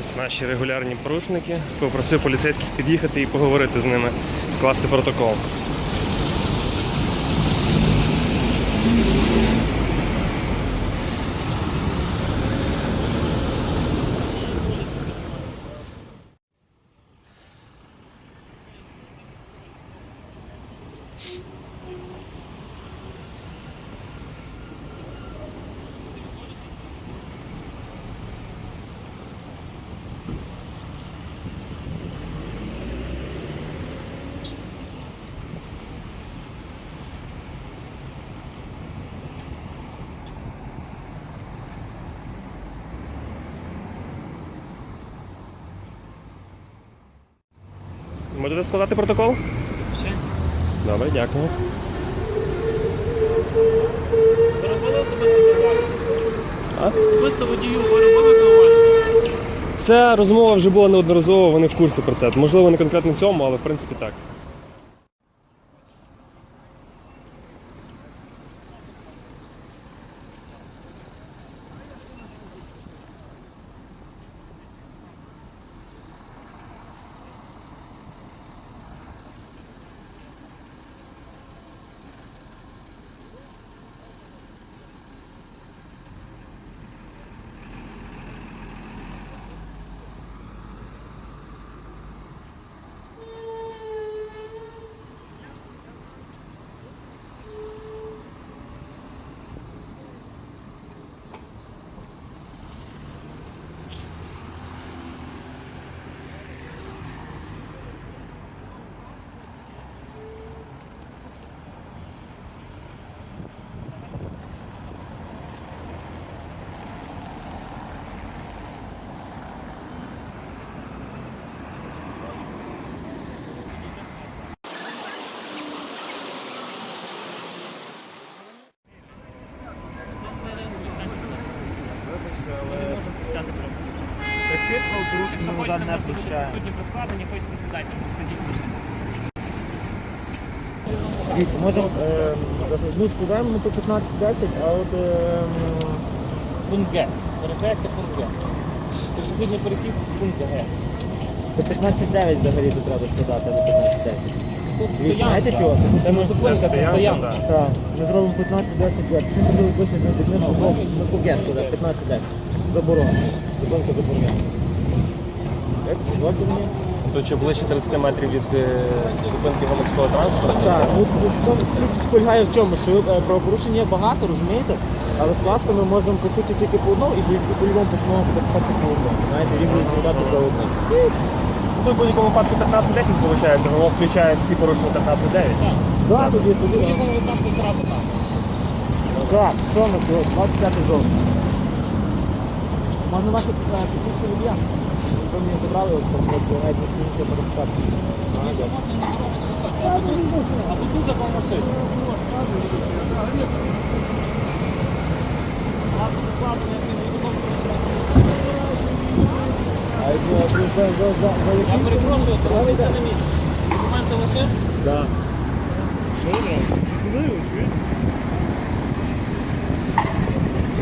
Ось наші регулярні порушники. Попросив поліцейських під'їхати і поговорити з ними, скласти протокол. Можете складати протокол? Ще? Добре, дякую. Ви особисто? А? Особисто водію ви робили зауваження? Ця розмова вже була неодноразово, вони в курсі про це. Можливо, не конкретно в цьому, але в принципі так. Вибачте, Ми але не можемо присяти про порушення. таких правопорушень Якщо ми хочете, вам не можете бути прощаємо. Присутні при складенні, хочете сідати, сидіть. Дивіться, можемо ну, складаємо ми по 15-10, а от е, Пункт Г. Перехрестя пункт Г. Пішохідний перехід пункт Г. по 15-9 взагалі тут треба складати, а не 15-10. Тут знаєте чого? Це не зупинка, це стоянка. Так, ми зробимо 15-10, як чим від них, ми по ГЕС складаємо 15-10. Заборона. Зупинка забороняє. Мені? Тут ще ближче 30 метрів від е, зупинки громадського транспорту. Так, ну тут суть суть полягає в чому, що е, правопорушень є багато, розумієте? Але скласти ми можемо по суті тільки по одному і по- по любому постанову буде писатися по одному. Знаєте, він буде відповідати за одне. Ну, в будь-якому випадку 15-10 виходить, воно включає всі порушення 15-9. Так. Так, тоді тоді. будь-якому випадку зразу так. Так, що у нас 25 жовтня. Можна ваше посвідчення водія? Ви мені забрали, от там от, навіть не смієте переписати. Або тут, буде А Я перепрошую, це на місці. Документи лишив? Так.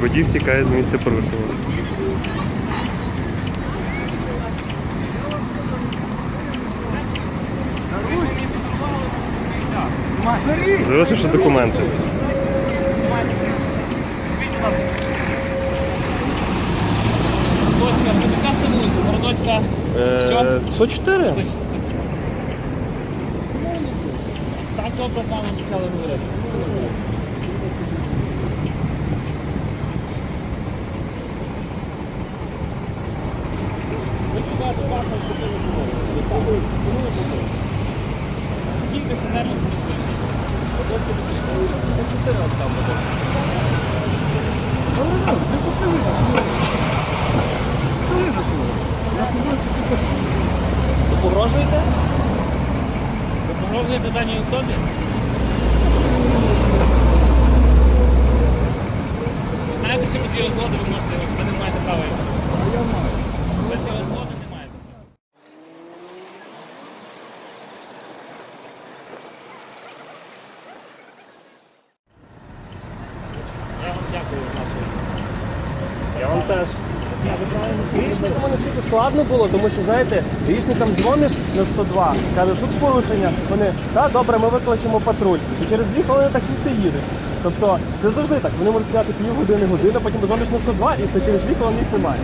Водій втікає з місця порушення. Залишивши документи. Городоцька, Городоцька. Що? Е, 104? Так добре з вами почали говорити. Ви сюди адекватно вступили в мову. Чому погрожуєте? Ви погрожуєте даній особі? Знаєте, що без його згоди ви можете, ви не маєте права. А я маю. Без його згоди не маєте. Я вам теж. Гаїшникам настільки складно було, тому що знаєте, гаїшникам дзвониш на 102, кажеш, тут порушення. Вони так, добре, ми викличемо патруль. І через дві хвилини таксисти їдуть. Тобто це завжди так. Вони можуть стояти півгодини, години, потім дзвониш на 102 і все через дві хвилини їх немає.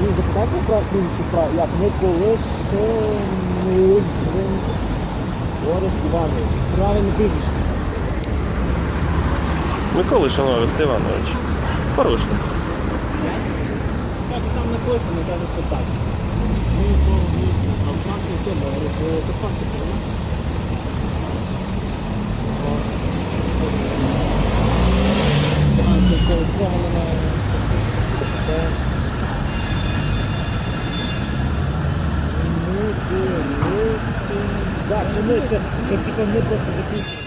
Він запитався про інші права, як Миколишин Орест Іванович. Прізвище. Шановець Іванович. Порушник. Каже, там написано, каже, що так. Ми а в цьому, правильно? А, це на... Це... Так, це це, це ми просто закінчили.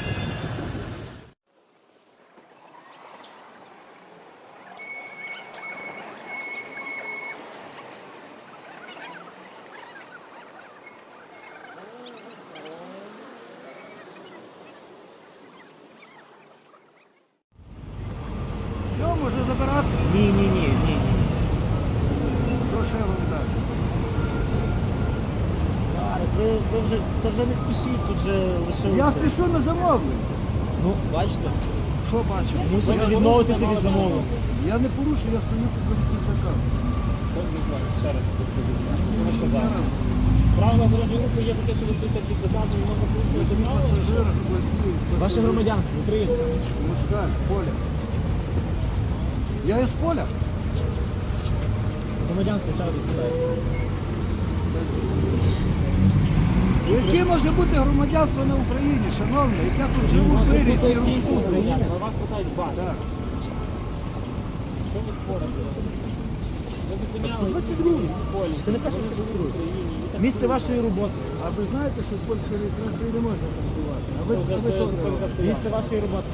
Все, можна забирати. Ні, ні, ні, ні, ні. Прошу я вам дати. Зараз, ви, ви вже, не спішіть, тут же лишилося. Я спішу на замовлення. Ну, бачите, Що бачу? мусите відмовитися від замовлення. Я не порушую, я стою під захисником. Ще раз сказав. Правила дорожнього руху є таке, що ви стоїте під заказом, можна порушувати правила. Пасажир, водій, Ваше громадянство, Україна. Москаль, Поля. Я із поля. Громадянство, ще раз питаю. Яке може бути громадянство на Україні, шановне? Як я тут живу, виріс і росту. вас питають вас. Що ви спорите? Ви зупиняли в полі. Це не перше, Місце вашої роботи. А ви знаєте, що в польській реєстрації не можна працювати? А ви, а ви то. Місце вашої роботи.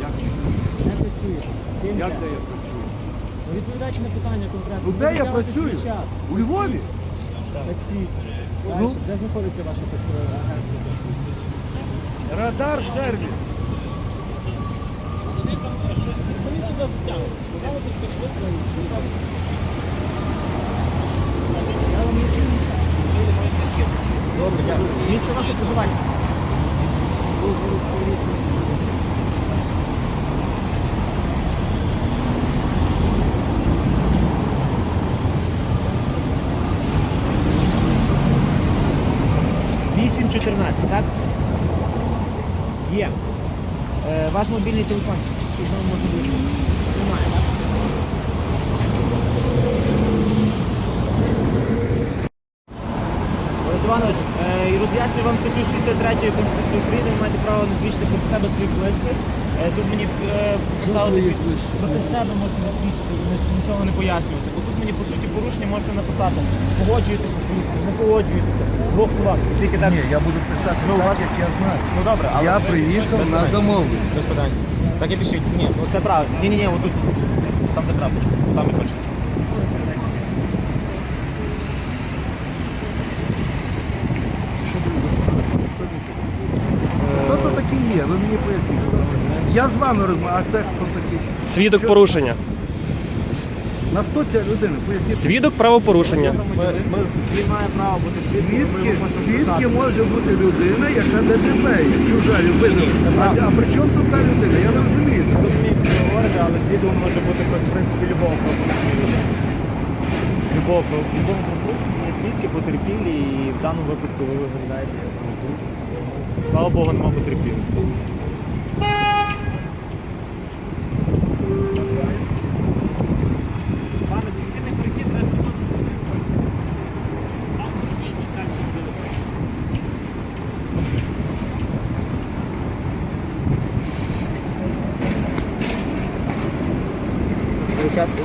Як? Не працює. Як де я працюю? Відповідайте на питання конкретно. Ну де я працюю? У Львові? Таксіст. Ну? Де знаходиться ваше агентство? Радар Сервис. Вони там щось ваше проживання. Служба людської місяці. 8.14, так? Є. Е, Ваш мобільний телефон. Чи знову можна бути? Немає, так? Борис Іванович, е, і роз'яснюю вам статтю 63 Конституції України, ви маєте право назвічити проти себе своїх близьких. Е, Тут мені е, Що своїх близьких? проти себе можна назвічити, нічого не пояснювати. Мені по суті порушення можете написати. Погоджуєтеся з звісно, не погоджуєтеся. Двох словах. Тільки так. Ні, я буду писати Ну, так, як я знаю. Ну добре, але Я ви- приїхав на питань. замовлення. Без питань. Так і пишіть. Ні, ну це правильно. Ні, ні, ні, отут. Там за крапочку. Там і пишете. Хто то такий є? Ви мені поясніть. хто це. Я з вами розмовляю, а це хто такий? Свідок порушення. На хто ця людина? Поясніть. Свідок правопорушення. Він має право бути Свідки, свідки може бути людина, яка не дебеє, чужа людина. А, а при чому тут та людина? Я не розумію. Розумію, що ви говорите, але свідок може бути в принципі любого правопорушення. Любого правопорушення є свідки потерпілі, і в даному випадку ви виглядаєте як правопорушник. Слава Богу, нема потерпілих.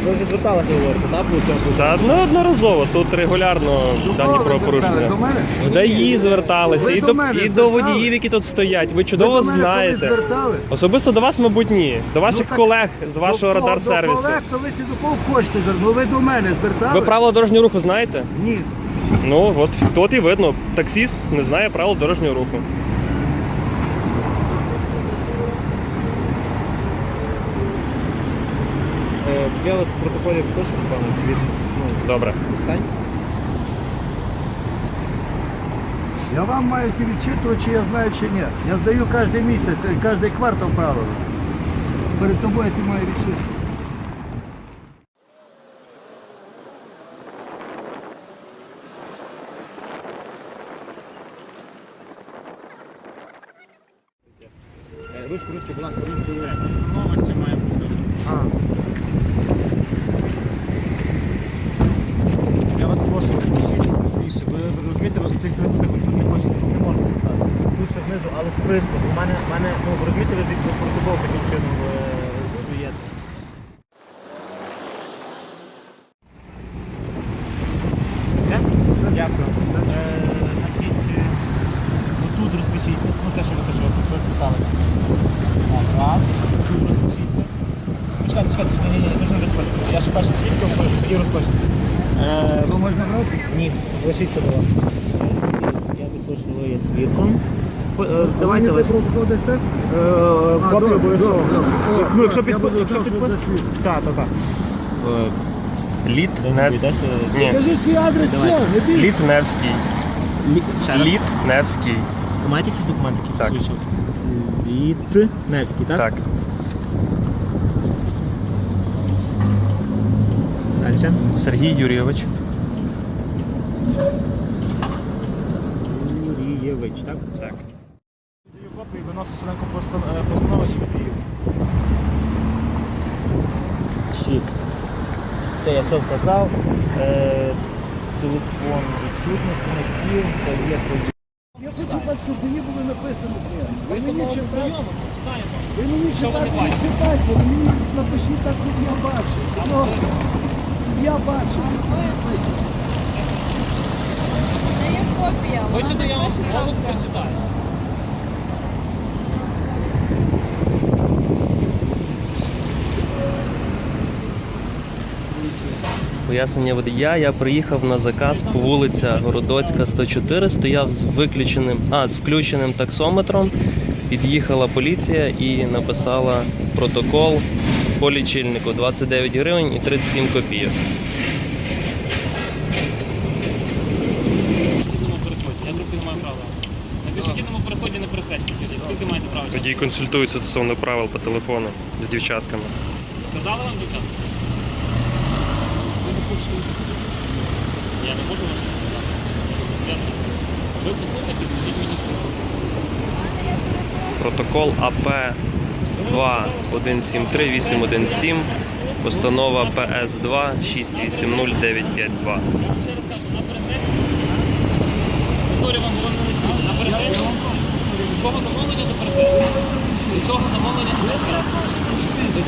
Ви вже зверталися говорити, так? По цьому Та неодноразово тут регулярно До дані кого ви правопорушення. звертали? До мене? В ДАІ зверталися, Ви і до до, мене і до водіїв, які тут стоять. Ви Ви чудово до мене знаєте. колись звертали? Особисто до вас, мабуть, ні. До ваших Ну, так колег з вашого до кого- радар сервісу. До колег, то ви до кого хочете звернути. Ви до мене звертали? Ви правила дорожнього руху знаєте? Ні. Ну, от, от і видно, таксіст не знає правил дорожнього руху. Я вас в протоколі впишу, пане світ. Ну, Добре. Остань. Я вам маю всі відчитувати, чи я знаю, чи ні. Я здаю кожен місяць, кожен квартал правила. Перед тобою я маю відчитувати. Е, Ручку, ручку, будь ласка, ручку. Все, постанова ще має бути. А. знизу. У мене, у мене, ну розумієте, ви протокол таким чином е, псуєте. Все? Дякую. Е, Значить, е, отут розпишіться. Ну те, що ви те, що ви писали. Раз, тут розпишіться. Чекайте, чекайте, ні, ні, ні, дуже не розпишіться. Я ще перший свідком пишу, тоді розпишіться. Е, можна брати? ні, лишіться до вас. Я відпишу, ви свідком. Е, Давайте ви протокол дасте? Копію обов'язково. Ну, якщо підпис... Так, так, так. Літ Невський. Ні. Кажи свій адрес, все, не бійся. Літ Невський. Ще раз. Літ Невський. Ви маєте якісь документи, які Так. посвідчують? Літ Невський, так? Так. Далі. Сергій Юрійович. Юрієвич, так? Так. Даю копію, виношу сюди постанову і віддаю. Щит. Все, я все вказав. Е, телефон відсутності, не хотів, є Я хочу бачити, щоб мені було написано прямо. Ви мені читаємо. ви мені читайте, не читайте, ви мені напишіть так, щоб я бачив. Ну, щоб я бачив. Це є копія. Хочете, я вам голос прочитаю? Пояснення водія. Я приїхав на заказ по вулиця Городоцька, 104, стояв з виключеним, а з включеним таксометром. Під'їхала поліція і написала протокол по лічильнику 29 гривень і 37 копійок. Я трохи не маю права. На переході не перехресті, скажіть. Скільки маєте права? Тоді консультуються стосовно правил по телефону з дівчатками. Сказали вам дівчата? Я не можу вам сказати. Я не- Ви послухайте, скажіть мені, що ви Протокол АП 2173 постанова ПС 2 680952. Я вам ще раз кажу, на перехресті. Повторю вам, воно не чує. На перехресті. До чого замовлення за перехресті? До чого замовлення за перехресті? До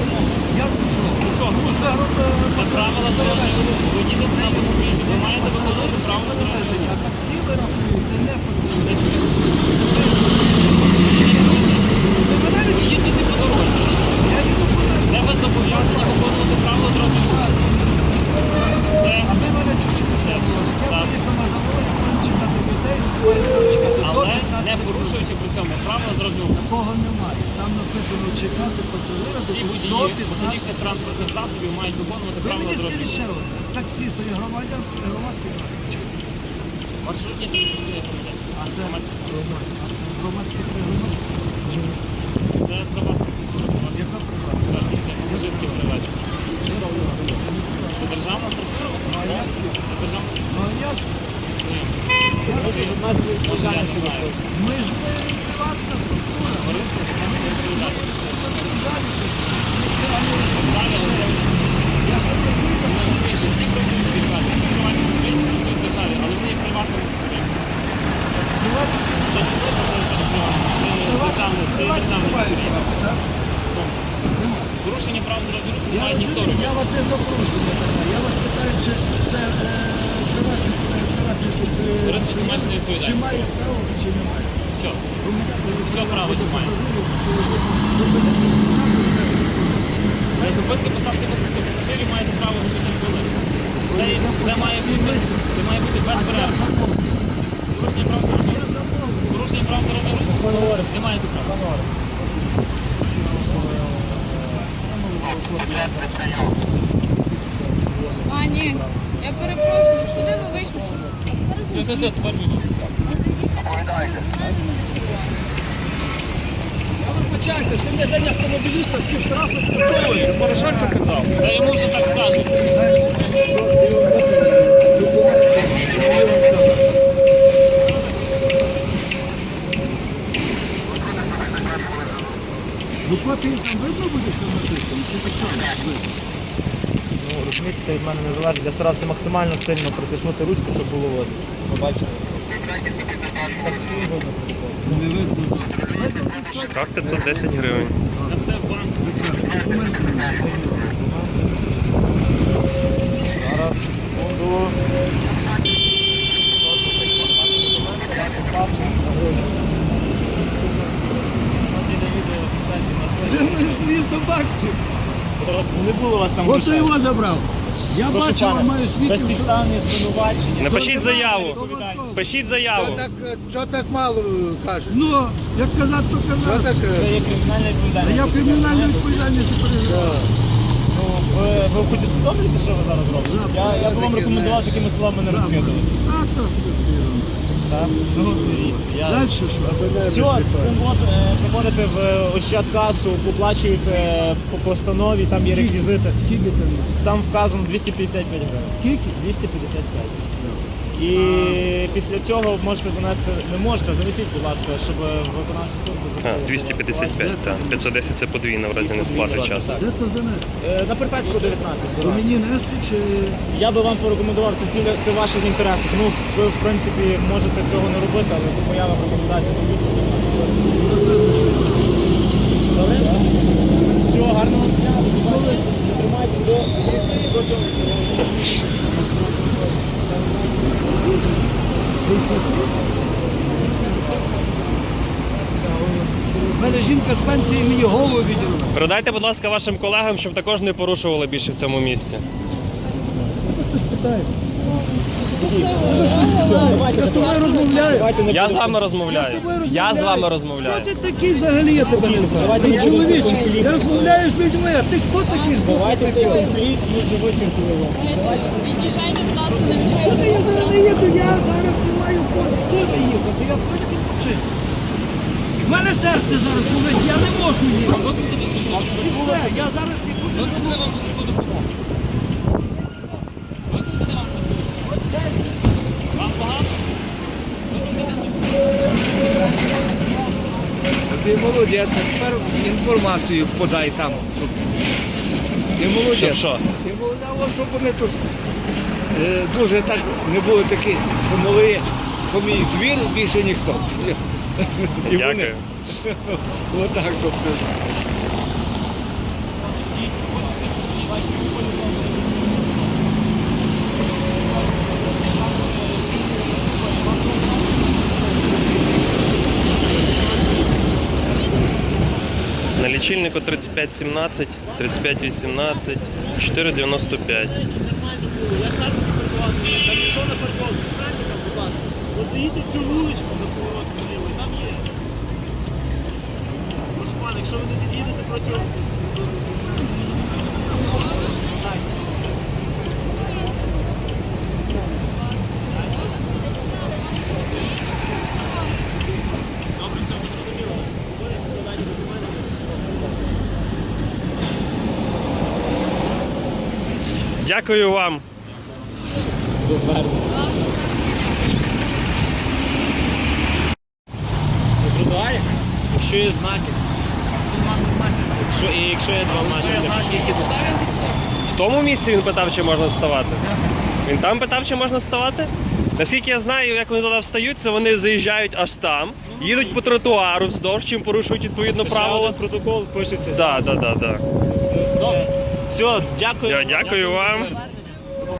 замовлення? Як до чого? До чого? Це дорожнього руху. Ви їдете на автомобілі, ви маєте виконувати правила дорожнього руху. Таксі ви рахуєте, не потрібно. Не чую. Ви їздите по дорозі. Де ви зобов'язані виконувати правила дорожнього руху? Це А ви мене чуєте? все. Я Так. поїхав на завод, маю чекати дітей, маю чекати Але доти, не порушуючи при цьому правила дорожнього руху. Такого немає. Там написано чекати пасажира, Всі водії доти, механічних транспортних засобів мають виконувати Ви правила мені дорожнього скажіть ще руху. одне. Таксі, то є громадянське, громадське транспорт. Маршрутні таксі є громадян. А це Громадські. громадське. А це громадське це громадське. Це приватна структура. Яка приватна? Російське пасажирське перевезення. Це державна структура? Це державна Ну а як? Може, я не знаю. Ми ж ми приватна структура. Товариство, що нам не відповідає. Далі. Далі, але Я хочу вони розуміють, що всі працюють в державі. Всі приватні підприємства працюють в державі, але вони є приватними підприємствами. приватна Це не те, що це теж приватне. Це державне, це є державне підприємство. так? Порушення прав дорожнього руху Я, має ніхто розумію, я робити. вас не запрошую на це. Я вас питаю, чи це е, приватний приватний Товариство з обмеженою Чи відповідальністю. має право, чи не? Все. Все право чи має. Для зупинки посадки пасажирів маєте право 5 хвилин. Це, це має бути, це має бути без перерви. Порушення прав дорожнього руху. Порушення прав дорожнього руху. Немає тут права. А, ні. Я перепрошую, куди ви вийшли? Все, все, все, тепер ні. Вибачайся, сьогодні день автомобіліста, всі штрафи скасовуються. Порошенко казав. Це йому вже так скажуть. Ну копії там видно буде, що написано? Чи так само? видно? Ну, розумієте, це від мене не залежить. Я старався максимально сильно притиснути ручку, щоб було видно. Побачите. Штраф 510 гривень. Дасте в банк. Зараз, секунду. У нас є на відео фіксації, у нас 200 баксів. не було вас там От ти його забрав. Я Прошу бачив, пана, маю свідків. безпідставні звинувачення. Напишіть заяву. Пишіть заяву. Що так, що так мало кажуть? Ну, як казати, то Що казати. так? Це є кримінальна А відповідальність. я кримінальну відповідальність переживаю. Ну, ви, ви хоч усвідомлюєте, що ви зараз робите? Я, я б вам рекомендував такими словами не розкидувати. А то все. Так? Ну, дивіться, я... Далі що? Все, з цим от е, приходите в Ощадкасу, оплачуєте по постанові, там є реквізити. Скільки там? Там вказано 255 гривень. Скільки? 255. І після цього можете занести, не можете, занесіть, будь ласка, щоб виконавча служба А, 255, так. 510 це подвійно в разі не сплати часу. Де то занести? Е, На Перпецьку 19. будь То ласка. мені нести чи... Я би вам порекомендував, це, ці, це в ваших інтересах. Ну, ви, в принципі, можете цього не робити, але це моя вам рекомендація. Все, гарного дня. Тримайте до, до цього. У мене жінка з пенсії мені голову відірвала. Передайте, будь ласка, вашим колегам, щоб також не порушували більше в цьому місці. Я з тобою розмовляю. Я з вами розмовляю. Я з вами розмовляю. Хто ти такий взагалі, я тебе не знаю. Чоловіче, конфлікт. я розмовляю з людьми, а ти хто такий? Давайте цей конфлікт ми вже вичерпали. Від'їжджайте, будь ласка, не я мішайте. зараз не їду? Я зараз не маю куди їхати, я хочу відпочити. У мене серце зараз болить, я не можу їхати. І все, я зараз нікуди не Викликали Ти молодець, тепер інформацію подай там. щоб- Ти молодець. Щоб що? Ти молодець, щоб вони тут е, дуже так не були такі, що мали, то мій двір більше ніхто. І вони. Дякую. Отак, щоб ти. Лічильнику 3517, 3518, 495. Я шарку припаркувався. Там ніхто не парковки, станьте там, будь ласка. От заїдьте в цю вуличку за поворотом вліво, там є. Пане, якщо ви не їдете проти... Добре, все, ми зрозуміли. Ви складані документи. Дякую вам. За звернення. Тротуарі, якщо є знаки, якщо, і якщо є два знаки. В тому місці він питав, чи можна вставати. Він там питав, чи можна вставати? Наскільки я знаю, як вони туди встають, це вони заїжджають аж там, їдуть по тротуару вздовж, чим порушують відповідно Це ще правила. один протокол пишеться. Так, так, так. Все, дякую. Я дякую вам.